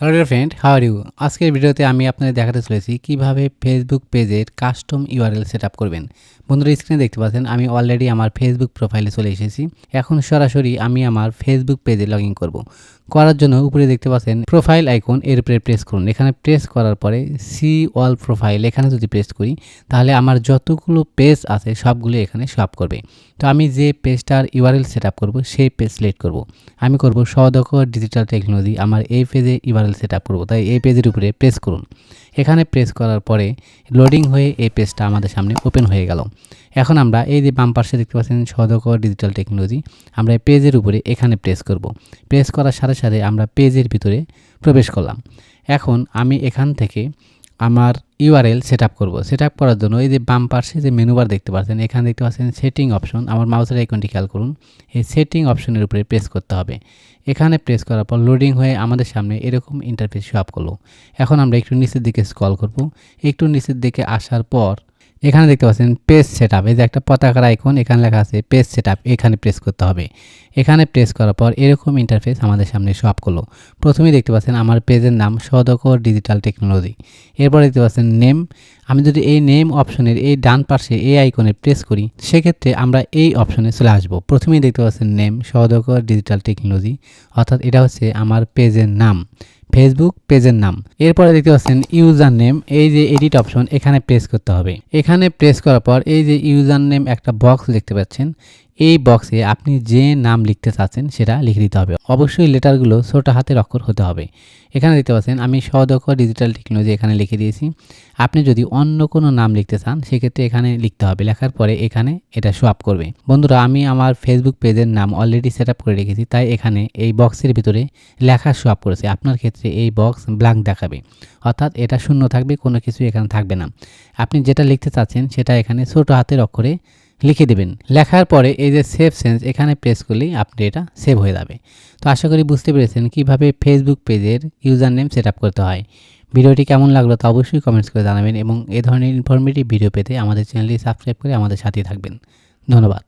Hello dear friend how are you আজকের ভিডিওতে আমি আপনাদের দেখাতে চলেছি কীভাবে ফেসবুক পেজের কাস্টম ইউআরএল সেট আপ করবেন। বন্ধুরা স্ক্রিনে দেখতে পাচ্ছেন, আমি অলরেডি আমার ফেসবুক প্রোফাইলে চলে এসেছি। এখন সরাসরি আমি আমার ফেসবুক পেজে লগ ইন করব। করার জন্য উপরে দেখতে পাচ্ছেন প্রোফাইল আইকন এর উপরে প্রেস করুন। এখানে প্রেস করার পরে সি অল প্রোফাইল এখানে যদি প্রেস করি, তাহলে আমার যতগুলো পেজ আছে সবগুলো এখানে সব করবে। তো আমি যে পেজটার ইউআরএল সেট আপ করব, সেই পেজ সিলেক্ট করব। আমি করব সদক্ষ ডিজিটাল টেকনোলজি আমার এই পেজে ইউআরএল সেট আপ করব। তাই এই পেজের উপরে প্রেস করুন। এখানে প্রেস করার পরে লোডিং হয়ে এই পেজটা আমাদের সামনে ওপেন হয়ে গেল। এখন আমরা এই যে বাম পাশে দেখতে পাচ্ছেন সদক ডিজিটাল টেকনোলজি আমরা এই পেজের উপরে এখানে প্রেস করব। প্রেস করার সাথে সাথে আমরা পেজের ভিতরে প্রবেশ করলাম। এখন আমি এখান থেকে আমার ইউআরএল সেট আপ করব। সেট আপ করার জন্য এই যে বাম পার্সে যে মেনুবার দেখতে পাচ্ছেন, এখানে দেখতে পাচ্ছেন সেটিং অপশন আমার মাউসের আইকনটি খেয়াল করুন। এই সেটিং অপশনের উপরে প্রেস করতে হবে। এখানে প্রেস করার পর লোডিং হয়ে আমাদের সামনে এরকম ইন্টারফেস শো আপ করল। এখন আমরা একটু নিচের দিকে স্কল করব। একটু নিচের দিকে আসার পর এখানে দেখতে পাচ্ছেন পেজ সেট এই যে একটা পতাকার আইকন এখানে লেখা আছে পেজ সেট এখানে প্রেস করতে হবে। এখানে প্রেস করার পর এরকম ইন্টারফেস আমাদের সামনে শো আপ করল। প্রথমেই দেখতে পাচ্ছেন আমার পেজের নাম সদকর ডিজিটাল টেকনোলজি এরপর দেখতে পাচ্ছেন নেম আমি যদি এই নেম অপশনের এই ডান পাশে এই আইকনে প্রেস করি, সেক্ষেত্রে আমরা এই অপশনে চলে আসব। প্রথমেই দেখতে পাচ্ছেন নেম সদকর ডিজিটাল টেকনোলজি অর্থাৎ এটা হচ্ছে আমার পেজের নাম। ফেসবুক পেজের নাম। এরপরে দেখতে পাচ্ছেন ইউজার নেম এই যে এডিট অপশন এখানে প্রেস করতে হবে। এখানে প্রেস করার পর এই যে ইউজার নেম একটা বক্স দেখতে পাচ্ছেন এই বক্সে আপনি যে নাম লিখতে চাচ্ছেন সেটা লিখে দিতে হবে। অবশ্যই লেটারগুলো ছোট হাতের অক্ষর হতে হবে। এখানে দেখতে পাচ্ছেন, আমি সদক্ষ ডিজিটাল টেকনোলজি এখানে লিখে দিয়েছি। আপনি যদি অন্য কোনো নাম লিখতে চান, সেক্ষেত্রে এখানে লিখতে হবে। লেখার পরে এখানে এটা শো করবে। বন্ধুরা, আমি আমার ফেসবুক পেজের নাম অলরেডি সেট করে রেখেছি, তাই এখানে এই বক্সের ভিতরে লেখা আপ করেছে। আপনার ক্ষেত্রে এই বক্স ব্ল্যাঙ্ক দেখাবে। অর্থাৎ এটা শূন্য থাকবে, কোনো কিছু এখানে থাকবে না। আপনি যেটা লিখতে চাচ্ছেন, সেটা এখানে ছোট হাতের অক্ষরে লিখে দেবেন। লেখার পরে এই যে সেভ সেন্স এখানে প্রেস করলেই আপনি এটা সেভ হয়ে যাবে। তো আশা করি বুঝতে পেরেছেন কীভাবে ফেসবুক পেজের ইউজার নেম সেট করতে হয়। ভিডিওটি কেমন লাগল তা অবশ্যই কমেন্টস করে জানাবেন এবং এ ধরনের ইনফরমেটিভ ভিডিও পেতে আমাদের চ্যানেলটি সাবস্ক্রাইব করে আমাদের সাথে থাকবেন। ধন্যবাদ।